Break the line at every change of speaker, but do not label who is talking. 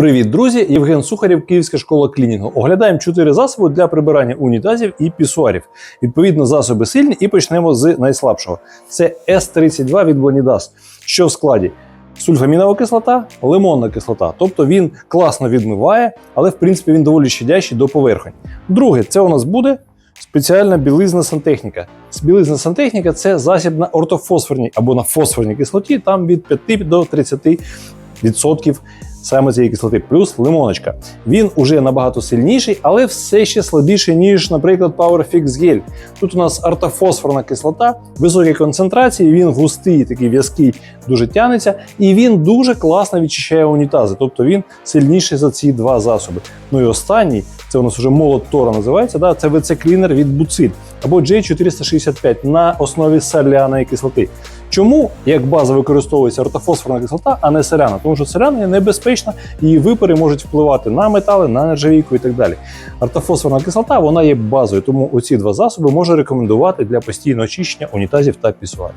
Привіт, друзі! Євген Сухарєв, Київська школа клінінгу. Оглядаємо чотири засоби для прибирання унітазів і пісуарів. Відповідно, засоби сильні, і почнемо з найслабшого. Це С32 від Blonidas. Що в складі? Сульфамінова кислота, лимонна кислота. Тобто він класно відмиває, але в принципі він доволі щадящий до поверхонь. Друге, це у нас буде спеціальна білизна сантехніка. Білизна сантехніка це засіб на ортофосфорній або на фосфорній кислоті, там від 5 до 30 відсотків саме цієї кислоти, плюс лимоночка. Він уже набагато сильніший, але все ще слабіший, ніж, наприклад, PowerFix Gel. Тут у нас ортофосфорна кислота, високі концентрації, він густий, такий в'язкий, дуже тянеться, і він дуже класно відчищає унітази. Тобто він сильніший за ці два засоби. Ну і останній, це у нас вже молот Тора називається. Да? Це WC Cleaner від Bucil або J465 на основі соляної кислоти. Чому як база використовується ортофосфорна кислота, а не соляна? Тому що соляна є небезпечна, її випари можуть впливати на метали, на нержавійку і так далі. Ортофосфорна кислота вона є базою, тому оці два засоби можу рекомендувати для постійного очищення унітазів та пісуарів.